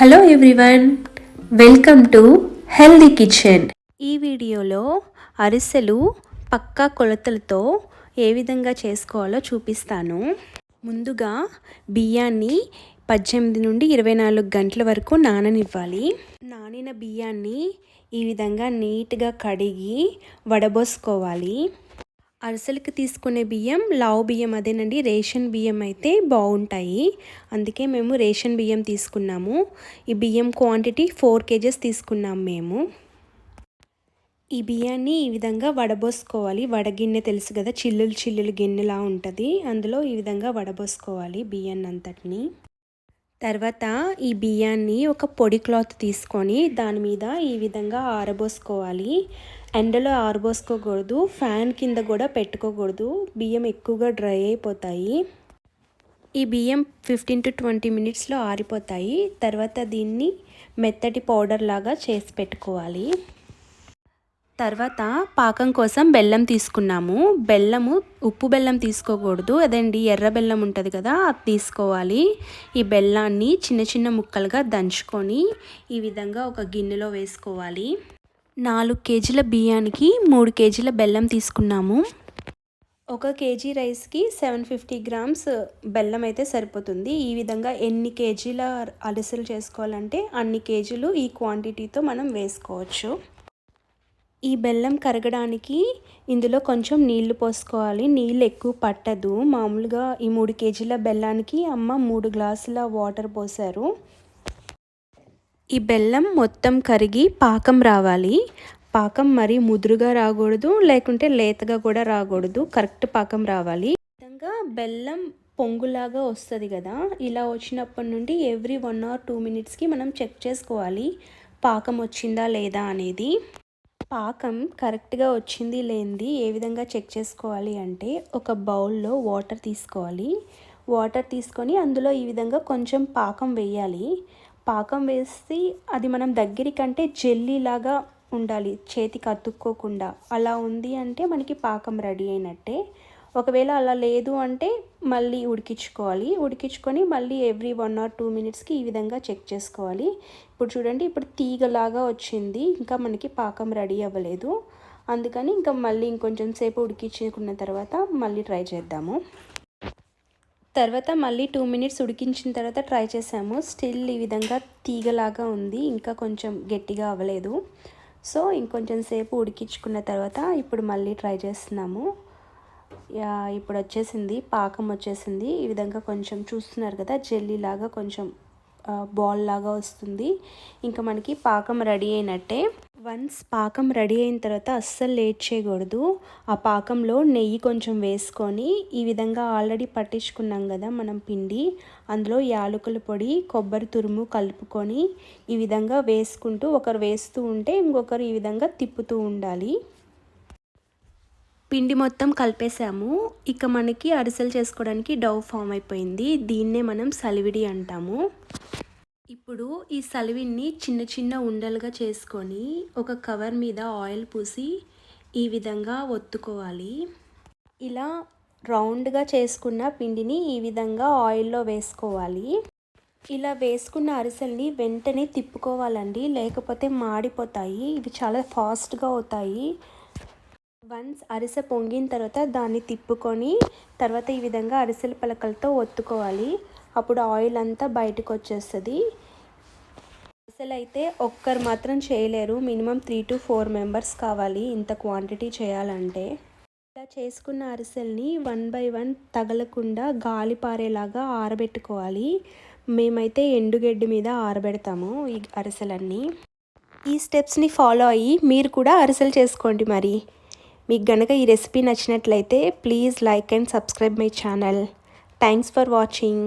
Hello everyone welcome to healthy kitchen ఈ వీడియోలో అరిసెలు పక్కా కొలతలతో ఏ విధంగా చేసుకోవాలో చూపిస్తాను. ముందుగా బియ్యాన్ని పద్దెనిమిది నుండి ఇరవై నాలుగు గంటల వరకు నాననివ్వాలి. నానిన బియ్యాన్ని ఈ విధంగా నీట్గా కడిగి వడబోసుకోవాలి. అరిసెలకి తీసుకునే బియ్యం లావు బియ్యం అదేనండి. రేషన్ బియ్యం అయితే బాగుంటాయి అందుకే మేము రేషన్ బియ్యం తీసుకున్నాము. ఈ బియ్యం క్వాంటిటీ ఫోర్ కేజెస్ తీసుకున్నాము మేము. ఈ బియ్యాన్ని ఈ విధంగా వడబోసుకోవాలి. వడగిన్నె తెలుసు కదా చిల్లులు చిల్లులు గిన్నెలా ఉంటుంది. అందులో ఈ విధంగా వడబోసుకోవాలి బియ్యాన్ని అంతటిని తర్వాత ఈ బియ్యాన్ని ఒక పొడి క్లాత్ తీసుకొని దాని మీద ఈ విధంగా ఆరబోసుకోవాలి. ఎండలో ఆరబోసుకోకూడదు ఫ్యాన్ కింద కూడా పెట్టుకోకూడదు. బియ్యం ఎక్కువగా డ్రై అయిపోతాయి. ఈ బియ్యం ఫిఫ్టీన్ టు ట్వంటీ మినిట్స్లో ఆరిపోతాయి. తర్వాత దీన్ని మెత్తటి పౌడర్ లాగా చేసి పెట్టుకోవాలి. తర్వాత పాకం కోసం బెల్లం తీసుకున్నాము. బెల్లము ఉప్పు బెల్లం తీసుకోకూడదు. అదండి ఎర్ర బెల్లం ఉంటుంది కదా అది తీసుకోవాలి. ఈ బెల్లాన్ని చిన్న చిన్న ముక్కలుగా దంచుకొని ఈ విధంగా ఒక గిన్నెలో వేసుకోవాలి. నాలుగు కేజీల బియ్యానికి మూడు కేజీల బెల్లం తీసుకున్నాము. ఒక కేజీ రైస్కి సెవెన్ ఫిఫ్టీ గ్రామ్స్ బెల్లం అయితే సరిపోతుంది. ఈ విధంగా ఎన్ని కేజీల అలసలు చేసుకోవాలంటే అన్ని కేజీలు ఈ క్వాంటిటీతో మనం వేసుకోవచ్చు. ఈ బెల్లం కరగడానికి ఇందులో కొంచెం నీళ్ళు పోసుకోవాలి. నీళ్ళు ఎక్కువ పట్టదు. మామూలుగా ఈ మూడు కేజీల బెల్లానికి అమ్మ మూడు గ్లాసుల వాటర్ పోసారు ఈ బెల్లం మొత్తం కరిగి పాకం రావాలి. పాకం మరి ముదురుగా రాకూడదు లేకుంటే లేతగా కూడా రాకూడదు. కరెక్ట్ పాకం రావాలి. విధంగా బెల్లం పొంగులాగా వస్తుంది కదా ఇలా వచ్చినప్పటి నుండి ఎవ్రీ వన్ ఆర్ టూ మినిట్స్కి మనం చెక్ చేసుకోవాలి. పాకం వచ్చిందా లేదా అనేది. పాకం కరెక్ట్గా వచ్చింది లేనిది ఏ విధంగా చెక్ చేసుకోవాలి అంటే ఒక బౌల్లో వాటర్ తీసుకోవాలి. వాటర్ తీసుకొని అందులో ఈ విధంగా కొంచెం పాకం వేయాలి. పాకం వేసి అది మనం దగ్గరికంటే జెల్లీలాగా ఉండాలి చేతికి అతుక్కోకుండా. అలా ఉంది అంటే మనకి పాకం రెడీ అయినట్టే. ఒకవేళ అలా లేదు అంటే మళ్ళీ ఉడికించుకోవాలి. ఉడికించుకొని మళ్ళీ ఎవ్రీ వన్ ఆర్ టూ మినిట్స్కి ఈ విధంగా చెక్ చేసుకోవాలి. ఇప్పుడు చూడండి ఇప్పుడు తీగలాగా వచ్చింది. ఇంకా మనకి పాకం రెడీ అవ్వలేదు. అందుకని ఇంకా మళ్ళీ ఇంకొంచెం సేపు ఉడికించుకున్న తర్వాత మళ్ళీ ట్రై చేద్దాము. తర్వాత మళ్ళీ టూ మినిట్స్ ఉడికించిన తర్వాత ట్రై చేసాము. స్టిల్ ఈ విధంగా తీగలాగా ఉంది. ఇంకా కొంచెం గట్టిగా అవ్వలేదు. సో ఇంకొంచెం సేపు ఉడికించుకున్న తర్వాత ఇప్పుడు మళ్ళీ ట్రై చేస్తున్నాము. ఇప్పుడు వచ్చేసింది. పాకం వచ్చేసింది. ఈ విధంగా కొంచెం చూస్తున్నారు కదా జెల్లీ లాగా కొంచెం బాల్ లాగా వస్తుంది. ఇంకా మనకి పాకం రెడీ అయినట్టే. వన్స్ పాకం రెడీ అయిన తర్వాత అస్సలు లేట్ చేయకూడదు. ఆ పాకంలో నెయ్యి కొంచెం వేసుకొని ఈ విధంగా ఆల్రెడీ పట్టించుకున్నాం కదా మనం పిండి. అందులో యాలకుల పొడి కొబ్బరి తురుము కలుపుకొని ఈ విధంగా వేసుకుంటూ ఒకరు వేస్తూ ఉంటే ఇంకొకరు ఈ విధంగా తిప్పుతూ ఉండాలి. పిండి మొత్తం కలిపేసాము ఇక మనకి అరిసెలు చేసుకోవడానికి డవ్ ఫామ్ అయిపోయింది. దీన్నే మనం సలివిడి అంటాము. ఇప్పుడు ఈ సలివిన్ని చిన్న చిన్న ఉండలుగా చేసుకొని ఒక కవర్ మీద ఆయిల్ పూసి ఈ విధంగా ఒత్తుకోవాలి. ఇలా రౌండ్గా చేసుకున్న పిండిని ఈ విధంగా ఆయిల్లో వేసుకోవాలి. ఇలా వేసుకున్న అరిసెల్ని వెంటనే తిప్పుకోవాలండి లేకపోతే మాడిపోతాయి. ఇవి చాలా ఫాస్ట్గా అవుతాయి. వన్స్ అరిసె పొంగిన తర్వాత దాన్ని తిప్పుకొని తర్వాత ఈ విధంగా అరిసెల పలకలతో ఒత్తుకోవాలి. అప్పుడు ఆయిల్ అంతా బయటకు వచ్చేస్తుంది అసలు అయితే ఒక్కరు మాత్రం చేయలేరు. Minimum three to four members కావాలి ఇంత క్వాంటిటీ చేయాలంటే. ఇలా చేసుకున్న అరిసెల్ని వన్ బై వన్ తగలకుండా గాలి పారేలాగా ఆరబెట్టుకోవాలి. మేమైతే ఎండుగడ్డి మీద ఆరబెడతాము ఈ అరిసెలన్నీ. ఈ స్టెప్స్ని ఫాలో అయ్యి మీరు కూడా అరిసెలు చేసుకోండి మరి. మీకు గనక ఈ రెసిపీ నచ్చినట్లయితే please like and subscribe my channel. Thanks for watching.